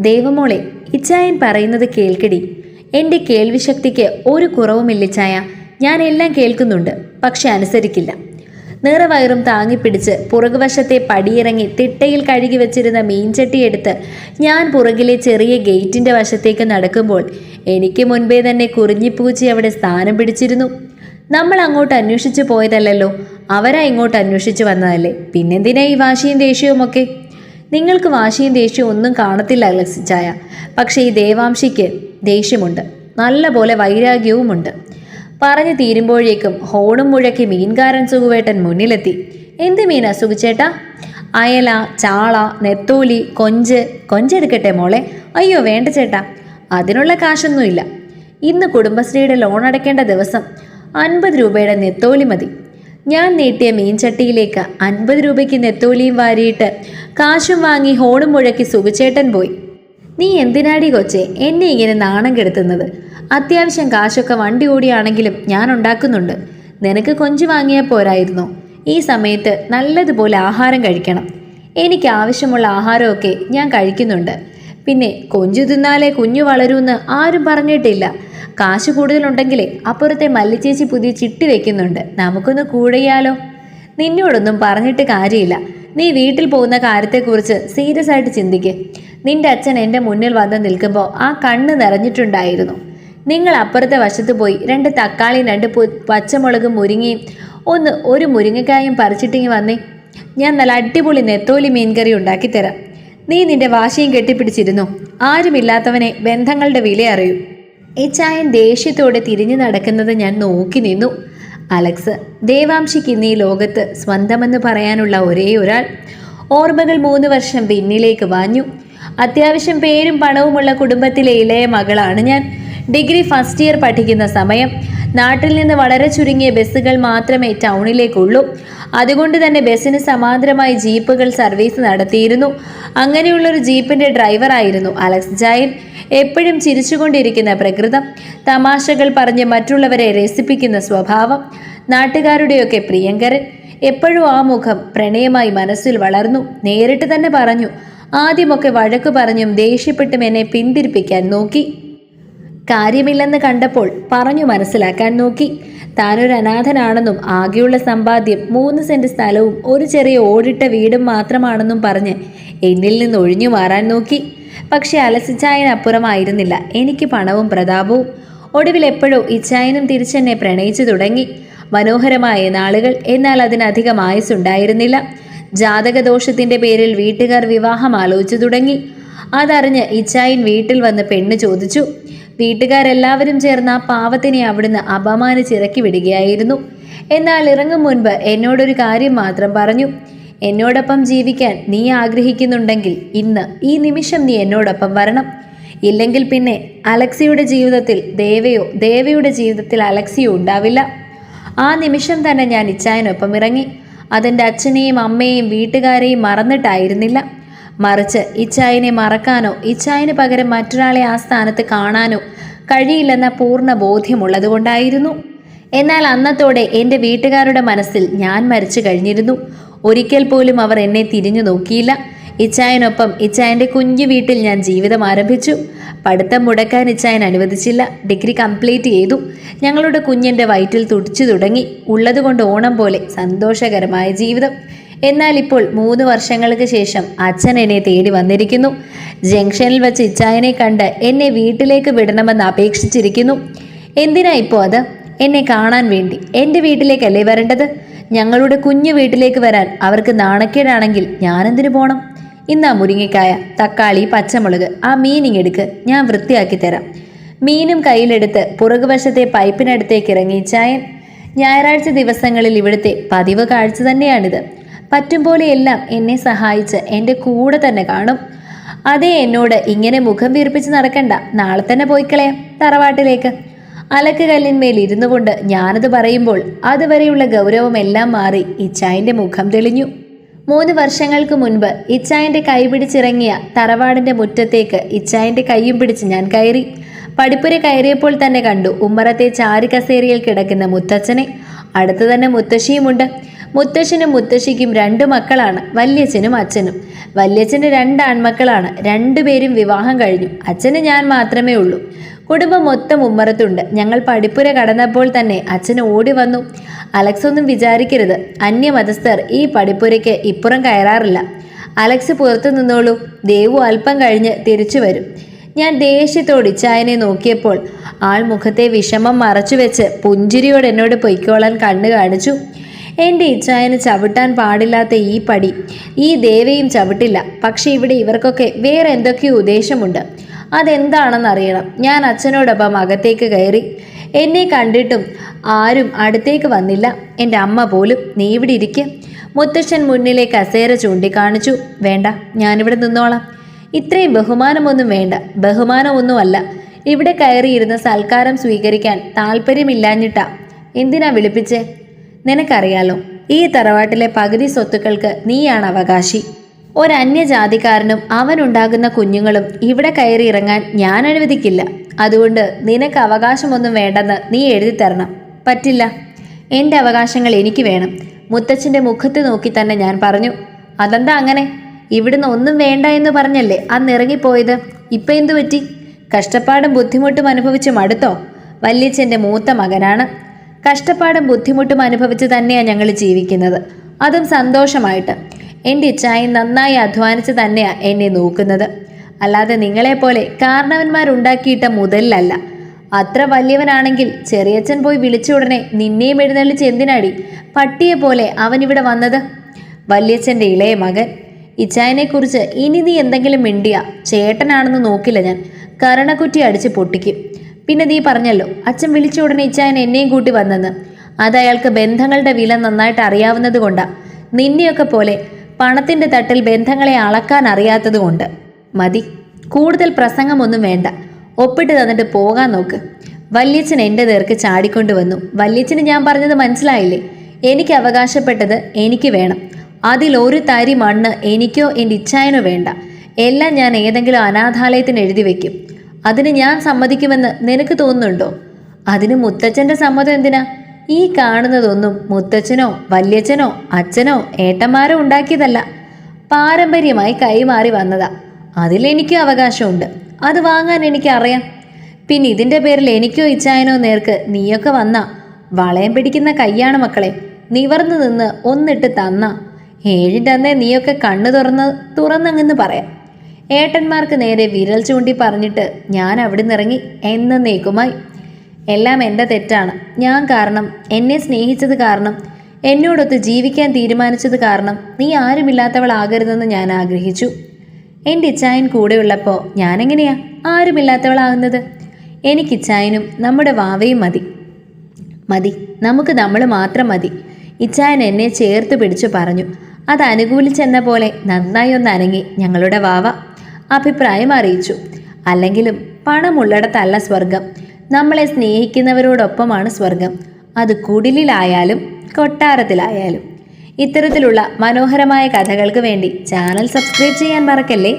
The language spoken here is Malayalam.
ദേവമോളെ ഇച്ചായൻ പറയുന്നത് കേൾക്കടി. എന്റെ കേൾവിശക്തിക്ക് ഒരു കുറവുമില്ല ഇച്ചായ. ഞാൻ എല്ലാം കേൾക്കുന്നുണ്ട് പക്ഷെ അനുസരിക്കില്ല. നിറവയറും താങ്ങിപ്പിടിച്ച് പുറകുവശത്തെ പടിയിറങ്ങി തിട്ടയിൽ കഴുകി വെച്ചിരുന്ന മീൻചട്ടിയെടുത്ത് ഞാൻ പുറകിലെ ചെറിയ ഗേറ്റിന്റെ വശത്തേക്ക് നടക്കുമ്പോൾ എനിക്ക് മുൻപേ തന്നെ കുറിഞ്ഞിപ്പൂച്ചി അവിടെ സ്ഥാനം പിടിച്ചിരുന്നു. നമ്മൾ അങ്ങോട്ട് അന്വേഷിച്ചു പോയതല്ലല്ലോ അവരാ ഇങ്ങോട്ട് അന്വേഷിച്ചു വന്നതല്ലേ? പിന്നെന്തിനാ ഈ വാശിയും ദേഷ്യവും ഒക്കെ നിങ്ങൾക്ക് വാശിയും ദേഷ്യവും ഒന്നും കാണത്തില്ല അലക്സിച്ചായ പക്ഷേ ഈ ദേവാംശിക്ക് ദേഷ്യമുണ്ട്. നല്ല പോലെ വൈരാഗ്യവുമുണ്ട്. പറഞ്ഞു തീരുമ്പോഴേക്കും ഹോണും മുഴക്കി മീൻകാരൻ സുഖുവേട്ടൻ മുന്നിലെത്തി. എന്ത് മീനാ സുഖിച്ചേട്ടാ അയല ചാള നെത്തോലി കൊഞ്ച്. കൊഞ്ചെടുക്കട്ടെ മോളെ. അയ്യോ വേണ്ട ചേട്ടാ. അതിനുള്ള കാശൊന്നുമില്ല. ഇന്ന് കുടുംബശ്രീയുടെ ലോൺ അടയ്ക്കേണ്ട ദിവസം അൻപത് രൂപയുടെ നെത്തോലി മതി. ഞാൻ നീട്ടിയ മീൻചട്ടിയിലേക്ക് അൻപത് രൂപയ്ക്ക് നെത്തോലിയും വാരിയിട്ട് കാശും വാങ്ങി ഹോണും മുഴക്കി സുഖിച്ചേട്ടൻ പോയി. നീ എന്തിനാടി കൊച്ചെ? എന്നെ ഇങ്ങനെ നാണം കെടുത്തുന്നത്? അത്യാവശ്യം കാശൊക്കെ വണ്ടി ഓടിയാണെങ്കിലും ഞാൻ ഉണ്ടാക്കുന്നുണ്ട്. നിനക്ക് കൊഞ്ചു വാങ്ങിയാൽ പോരായിരുന്നു. ഈ സമയത്ത് നല്ലതുപോലെ ആഹാരം കഴിക്കണം. എനിക്ക് ആവശ്യമുള്ള ആഹാരമൊക്കെ ഞാൻ കഴിക്കുന്നുണ്ട്. പിന്നെ കൊഞ്ചു തിന്നാലേ കുഞ്ഞു വളരൂന്ന് ആരും പറഞ്ഞിട്ടില്ല. കാശ് കൂടുതലുണ്ടെങ്കിലേ അപ്പുറത്തെ മല്ലിച്ചേച്ചി പുതിയ ചിട്ടി വെക്കുന്നുണ്ട്. നമുക്കൊന്ന് കൂടെയാലോ? നിന്നോടൊന്നും പറഞ്ഞിട്ട് കാര്യമില്ല. നീ വീട്ടിൽ പോകുന്ന കാര്യത്തെക്കുറിച്ച് സീരിയസ് ആയിട്ട് ചിന്തിക്ക്. നിന്റെ അച്ഛൻ എന്റെ മുന്നിൽ വന്ന് നിൽക്കുമ്പോൾ ആ കണ്ണ് നിറഞ്ഞിട്ടുണ്ടായിരുന്നു. നിങ്ങൾ അപ്പുറത്തെ വശത്ത് പോയി രണ്ട് തക്കാളിയും രണ്ട് പച്ചമുളകും മുരിങ്ങയും ഒന്ന് ഒരു മുരിങ്ങക്കായും പറിച്ചിട്ടിങ്ങി വന്നേ. ഞാൻ നല്ല അടിപൊളി നെത്തോലി മീൻകറി ഉണ്ടാക്കിത്തരാം. നീ നിന്റെ വാശിയും കെട്ടിപ്പിടിച്ചിരുന്നു. ആരുമില്ലാത്തവനെ ബന്ധങ്ങളുടെ വില അറിയൂ. ചായൻ ദേഷ്യത്തോടെ തിരിഞ്ഞു നടക്കുന്നത് ഞാൻ നോക്കി നിന്നു. അലക്സ് ദേവാംശിക്ക് ഇന്ന് ഈ ലോകത്ത് സ്വന്തമെന്ന് പറയാനുള്ള ഒരേ ഒരാൾ. ഓർമ്മകൾ മൂന്ന് വർഷം പിന്നിലേക്ക് വാഞ്ഞു. അത്യാവശ്യം പേരും പണവുമുള്ള കുടുംബത്തിലെ ഇളയ മകളാണ് ഞാൻ. ഡിഗ്രി ഫസ്റ്റ് ഇയർ പഠിക്കുന്ന സമയം. നാട്ടിൽ നിന്ന് വളരെ ചുരുങ്ങിയ ബസ്സുകൾ മാത്രമേ ടൗണിലേക്കുള്ളൂ. അതുകൊണ്ട് തന്നെ ബസ്സിന് സമാന്തരമായി ജീപ്പുകൾ സർവീസ് നടത്തിയിരുന്നു. അങ്ങനെയുള്ളൊരു ജീപ്പിന്റെ ഡ്രൈവറായിരുന്നു അലക്സ് ജായൻ. എപ്പോഴും ചിരിച്ചുകൊണ്ടിരിക്കുന്ന പ്രകൃതം തമാശകൾ പറഞ്ഞ് മറ്റുള്ളവരെ രസിപ്പിക്കുന്ന സ്വഭാവം നാട്ടുകാരുടെയൊക്കെ പ്രിയങ്കരൻ. എപ്പോഴും ആ മുഖം പ്രണയമായി മനസ്സിൽ വളർന്നു. നേരിട്ട് തന്നെ പറഞ്ഞു ആദ്യമൊക്കെ വഴക്കു പറഞ്ഞും ദേഷ്യപ്പെട്ടും എന്നെ പിന്തിരിപ്പിക്കാൻ നോക്കി. കാര്യമില്ലെന്ന് കണ്ടപ്പോൾ പറഞ്ഞു മനസ്സിലാക്കാൻ നോക്കി. താനൊരു അനാഥനാണെന്നും ആകെയുള്ള സമ്പാദ്യം മൂന്ന് സെന്റ് സ്ഥലവും ഒരു ചെറിയ ഓടിട്ട വീടും മാത്രമാണെന്നും പറഞ്ഞ് എന്നിൽ നിന്ന് ഒഴിഞ്ഞു മാറാൻ നോക്കി. പക്ഷെ അലസിച്ചായനപ്പുറമായിരുന്നില്ല. എനിക്ക് പണവും പ്രതാപവും. ഒടുവിൽ എപ്പോഴോ ഇച്ചായനും തിരിച്ചെന്നെ പ്രണയിച്ചു തുടങ്ങി. മനോഹരമായ നാളുകൾ. എന്നാൽ അതിനധികം ആയുസുണ്ടായിരുന്നില്ല ജാതകദോഷത്തിന്റെ പേരിൽ വീട്ടുകാർ വിവാഹം ആലോചിച്ചു തുടങ്ങി. അതറിഞ്ഞ് ഇച്ചായൻ വീട്ടിൽ വന്ന് പെണ്ണ് ചോദിച്ചു. വീട്ടുകാരെല്ലാവരും ചേർന്ന് ആ പാവത്തിനെ അവിടുന്ന് അപമാനിച്ചിറക്കി വിടുകയായിരുന്നു. എന്നാൽ ഇറങ്ങും മുൻപ് എന്നോടൊരു കാര്യം മാത്രം പറഞ്ഞു. എന്നോടൊപ്പം ജീവിക്കാൻ നീ ആഗ്രഹിക്കുന്നുണ്ടെങ്കിൽ ഇന്ന് ഈ നിമിഷം നീ എന്നോടൊപ്പം വരണം. ഇല്ലെങ്കിൽ പിന്നെ അലക്സിയുടെ ജീവിതത്തിൽ ദേവയോ ദേവയുടെ ജീവിതത്തിൽ അലക്സിയോ ഉണ്ടാവില്ല. ആ നിമിഷം തന്നെ ഞാൻ ഇച്ചായനൊപ്പം ഇറങ്ങി. അതെന്റെ അച്ഛനെയും അമ്മയെയും വീട്ടുകാരെയും മറന്നിട്ടായിരുന്നില്ല. മറിച്ച് ഇച്ചായനെ മറക്കാനോ ഇച്ചായന് പകരം മറ്റൊരാളെ ആ സ്ഥാനത്ത് കാണാനോ കഴിയില്ലെന്ന പൂർണ ബോധ്യമുള്ളതുകൊണ്ടായിരുന്നു. എന്നാൽ അന്നത്തോടെ എന്റെ വീട്ടുകാരുടെ മനസ്സിൽ ഞാൻ മരിച്ചു കഴിഞ്ഞിരുന്നു. ഒരിക്കൽ പോലും അവർ എന്നെ തിരിഞ്ഞു നോക്കിയില്ല. ഇച്ചായനൊപ്പം ഇച്ചായന്റെ കുഞ്ഞു വീട്ടിൽ ഞാൻ ജീവിതം ആരംഭിച്ചു. പഠിത്തം മുടക്കാൻ ഇച്ചായൻ അനുവദിച്ചില്ല. ഡിഗ്രി കംപ്ലീറ്റ് ചെയ്തു. ഞങ്ങളുടെ കുഞ്ഞിന്റെ വയറ്റിൽ തുടിച്ചു തുടങ്ങി. ഉള്ളതുകൊണ്ട് ഓണം പോലെ സന്തോഷകരമായ ജീവിതം. എന്നാൽ ഇപ്പോൾ മൂന്ന് വർഷങ്ങൾക്ക് ശേഷം അച്ഛൻ എന്നെ തേടി വന്നിരിക്കുന്നു. ജംഗ്ഷനിൽ വെച്ച് ഇച്ചായനെ കണ്ട് എന്നെ വീട്ടിലേക്ക് വിടണമെന്ന് അപേക്ഷിച്ചിരിക്കുന്നു. എന്തിനാ ഇപ്പോൾ അത്? എന്നെ കാണാൻ വേണ്ടി. എന്റെ വീട്ടിലേക്കല്ലേ വരേണ്ടത്? ഞങ്ങളുടെ കുഞ്ഞു വീട്ടിലേക്ക് വരാൻ അവർക്ക് നാണക്കേടാണെങ്കിൽ ഞാനെന്തിനു പോകണം ഇന്നാ മുരിങ്ങക്കായ തക്കാളി പച്ചമുളക് ആ മീനിങ് എടുക്ക്. ഞാൻ വൃത്തിയാക്കി തരാം. മീനും കയ്യിലെടുത്ത് പുറകുവശത്തെ പൈപ്പിനടുത്തേക്ക് ഇറങ്ങി ചായൻ ഞായറാഴ്ച ദിവസങ്ങളിൽ ഇവിടുത്തെ പതിവ് കാഴ്ച തന്നെയാണിത്. പറ്റും പോലെയെല്ലാം എന്നെ സഹായിച്ച് എന്റെ കൂടെ തന്നെ കാണും. അതേ എന്നോട് ഇങ്ങനെ മുഖം വീർപ്പിച്ച് നടക്കണ്ട. നാളെ തന്നെ പോയിക്കളയാം തറവാട്ടിലേക്ക്. അലക്ക് കല്ലിന്മേൽ ഇരുന്നു കൊണ്ട് ഞാനത് പറയുമ്പോൾ അതുവരെയുള്ള ഗൗരവമെല്ലാം മാറി ഇച്ചായന്റെ മുഖം തെളിഞ്ഞു. മൂന്ന് വർഷങ്ങൾക്ക് മുൻപ് ഇച്ചായന്റെ കൈ പിടിച്ചിറങ്ങിയ തറവാടിന്റെ മുറ്റത്തേക്ക് ഇച്ചായന്റെ കൈയും പിടിച്ച് ഞാൻ കയറി. പടിപ്പുര കയറിയപ്പോൾ തന്നെ കണ്ടു ഉമ്മറത്തെ ചാരി കസേരയിൽ കിടക്കുന്ന മുത്തച്ഛനെ. അടുത്തു തന്നെ മുത്തശ്ശിയുമുണ്ട്. മുത്തശ്ശനും മുത്തശ്ശിക്കും രണ്ട് മക്കളാണ്. വല്യച്ഛനും അച്ഛനും. വല്യച്ഛന് രണ്ട് ആൺമക്കളാണ്. രണ്ടുപേരും വിവാഹം കഴിഞ്ഞു. അച്ഛന് ഞാൻ മാത്രമേ ഉള്ളൂ. കുടുംബം മൊത്തം ഉമ്മറത്തുണ്ട്. ഞങ്ങൾ പഠിപ്പുര കടന്നപ്പോൾ തന്നെ അച്ഛൻ ഓടി വന്നു. അലക്സ് ഒന്നും വിചാരിക്കരുത്. അന്യമതസ്ഥർ ഈ പഠിപ്പുരയ്ക്ക് ഇപ്പുറം കയറാറില്ല. അലക്സ് പുറത്തു നിന്നോളൂ. ദേവു അല്പം കഴിഞ്ഞ് തിരിച്ചു വരും. ഞാൻ ദേഷ്യത്തോട് ഇച്ചായനെ നോക്കിയപ്പോൾ ആൾ മുഖത്തെ വിഷമം മറച്ചുവെച്ച് പുഞ്ചിരിയോട് എന്നോട് പൊയ്ക്കോളാൻ കണ്ണു കാണിച്ചു. എന്റെ ഇച്ചായന് ചവിട്ടാൻ പാടില്ലാത്ത ഈ പടി. ഈ ദേവയും ചവിട്ടില്ല. പക്ഷെ ഇവിടെ ഇവർക്കൊക്കെ വേറെ എന്തൊക്കെയോ ഉദ്ദേശമുണ്ട്. അതെന്താണെന്നറിയണം. ഞാൻ അച്ഛനോടൊപ്പം അകത്തേക്ക് കയറി. എന്നെ കണ്ടിട്ടും ആരും അടുത്തേക്ക് വന്നില്ല. എന്റെ അമ്മ പോലും നീ ഇവിടെ ഇരിക്കും. മുത്തശ്ശൻ മുന്നിലെ കസേര ചൂണ്ടിക്കാണിച്ചു. വേണ്ട ഞാനിവിടെ നിന്നോളാം. ഇത്രയും ബഹുമാനമൊന്നും വേണ്ട. ബഹുമാനമൊന്നുമല്ല. ഇവിടെ കയറിയിരുന്ന് സൽക്കാരം സ്വീകരിക്കാൻ താല്പര്യമില്ലാഞ്ഞിട്ടാ എന്തിനാ വിളിപ്പിച്ചേ? നിനക്കറിയാലോ ഈ തറവാട്ടിലെ പകുതി സ്വത്തുക്കൾക്ക് നീയാണ് അവകാശി. ഒരന്യജാതിക്കാരനും അവനുണ്ടാകുന്ന കുഞ്ഞുങ്ങളും ഇവിടെ കയറി ഇറങ്ങാൻ ഞാൻ അനുവദിക്കില്ല. അതുകൊണ്ട് നിനക്ക് അവകാശമൊന്നും വേണ്ടെന്ന് നീ എഴുതി തരണം. പറ്റില്ല. എന്റെ അവകാശങ്ങൾ എനിക്ക് വേണം. മുത്തച്ഛന്റെ മുഖത്ത് നോക്കി തന്നെ ഞാൻ പറഞ്ഞു അതെന്താ അങ്ങനെ? ഇവിടുന്ന് ഒന്നും വേണ്ട എന്ന് പറഞ്ഞല്ലേ അന്ന് ഇറങ്ങിപ്പോയത്? ഇപ്പം എന്തു പറ്റി? കഷ്ടപ്പാടും ബുദ്ധിമുട്ടും അനുഭവിച്ച് മടുത്തോ? വല്യച്ഛന്റെ മൂത്ത മകനാണ്. കഷ്ടപ്പാടും ബുദ്ധിമുട്ടും അനുഭവിച്ച് തന്നെയാണ് ഞങ്ങൾ ജീവിക്കുന്നത്. അതും സന്തോഷമായിട്ട്. എന്റെ ഇച്ഛായി നന്നായി അധ്വാനിച്ച് തന്നെയാണ് എന്നെ നോക്കുന്നത്. അല്ലാതെ നിങ്ങളെപ്പോലെ കാരണവന്മാരുണ്ടാക്കിയിട്ട മുതലിലല്ല അത്ര വലിയവനാണെങ്കിൽ ചെറിയച്ഛൻ പോയി വിളിച്ച ഉടനെ നിന്നെയും എഴുന്നള്ളിച്ച് എന്തിനാടി? പട്ടിയെ പോലെ അവനിവിടെ വന്നത്? വല്യച്ഛന്റെ ഇളയ മകൻ. ഇച്ചായനെക്കുറിച്ച് ഇനി നീ എന്തെങ്കിലും മിണ്ടിയ? ചേട്ടനാണെന്ന് നോക്കില്ല ഞാൻ. കരണക്കുറ്റി അടിച്ച് പൊട്ടിക്കും. പിന്നെ നീ പറഞ്ഞല്ലോ അച്ഛൻ വിളിച്ച ഉടനെ ഇച്ചായൻ എന്നെയും കൂട്ടി വന്നെന്ന്. അത് അയാൾക്ക് ബന്ധങ്ങളുടെ വില നന്നായിട്ട് അറിയാവുന്നത് കൊണ്ടാ. നിന്നെയൊക്കെ പോലെ പണത്തിന്റെ തട്ടിൽ ബന്ധങ്ങളെ അളക്കാൻ അറിയാത്തതുകൊണ്ട് മതി കൂടുതൽ പ്രസംഗമൊന്നും വേണ്ട. ഒപ്പിട്ട് തന്നിട്ട് പോകാൻ നോക്ക്. വല്യച്ഛൻ എന്റെ നേർക്ക് ചാടിക്കൊണ്ടുവന്നു വല്യച്ഛന് ഞാൻ പറഞ്ഞത് മനസ്സിലായില്ലേ? എനിക്ക് അവകാശപ്പെട്ടത് എനിക്ക് വേണം. അതിൽ ഒരു തരി മണ്ണ് എനിക്കോ എന്റെ ഇച്ഛായനോ വേണ്ട. എല്ലാം ഞാൻ ഏതെങ്കിലും അനാഥാലയത്തിന് എഴുതി വെക്കും. അതിന് ഞാൻ സമ്മതിക്കുമെന്ന് നിനക്ക് തോന്നുന്നുണ്ടോ? അതിന് മുത്തച്ഛന്റെ സമ്മതം എന്തിനാ? ഈ കാണുന്നതൊന്നും മുത്തച്ഛനോ വല്യച്ഛനോ അച്ഛനോ ഏട്ടന്മാരോ ഉണ്ടാക്കിയതല്ല. പാരമ്പര്യമായി കൈമാറി വന്നതാ. അതിലെനിക്കും അവകാശമുണ്ട്. അത് വാങ്ങാൻ എനിക്കറിയാം. പിന്നെ ഇതിന്റെ പേരിൽ എനിക്കോ ഇച്ചായനോ നേർക്ക് നീയൊക്കെ വന്ന. വളയം പിടിക്കുന്ന കയ്യാണ് മക്കളെ. നിവർന്നു നിന്ന് ഒന്നിട്ട് തന്ന. ഏഴിന്റെ അന്നേ നീയൊക്കെ കണ്ണു തുറന്ന് തുറന്നങ്ങെന്ന് പറയാം. ഏട്ടന്മാർക്ക് നേരെ വിരൽ ചൂണ്ടി പറഞ്ഞിട്ട് ഞാൻ അവിടെ നിന്നിറങ്ങി എന്നേക്കുമായി. എല്ലാം എന്റെ തെറ്റാണ്. ഞാൻ കാരണം എന്നെ സ്നേഹിച്ചത് കാരണം എന്നോടൊത്ത് ജീവിക്കാൻ തീരുമാനിച്ചത് കാരണം നീ ആരുമില്ലാത്തവളാകരുതെന്ന് ഞാൻ ആഗ്രഹിച്ചു. എന്റെ ഇച്ചായൻ കൂടെയുള്ളപ്പോൾ ഞാനെങ്ങനെയാ ആരുമില്ലാത്തവളാകുന്നത്? എനിക്ക് ഇച്ചായനും നമ്മുടെ വാവയും മതി. മതി. നമുക്ക് നമ്മൾ മാത്രം മതി. ഇച്ചായൻ എന്നെ ചേർത്ത് പിടിച്ചു പറഞ്ഞു. അത് അനുകൂലിച്ചെന്ന പോലെ നന്നായി ഒന്ന് അനങ്ങി ഞങ്ങളുടെ വാവ. അഭിപ്രായം അറിയിച്ചു. അല്ലെങ്കിലും പണമുള്ളിടത്തല്ല സ്വർഗം നമ്മളെ സ്നേഹിക്കുന്നവരോടൊപ്പമാണ് സ്വർഗം അത് കുടിലിലായാലും കൊട്ടാരത്തിലായാലും. ഇത്തരത്തിലുള്ള മനോഹരമായ കഥകൾക്ക് വേണ്ടി ചാനൽ സബ്സ്ക്രൈബ് ചെയ്യാൻ മറക്കല്ലേ?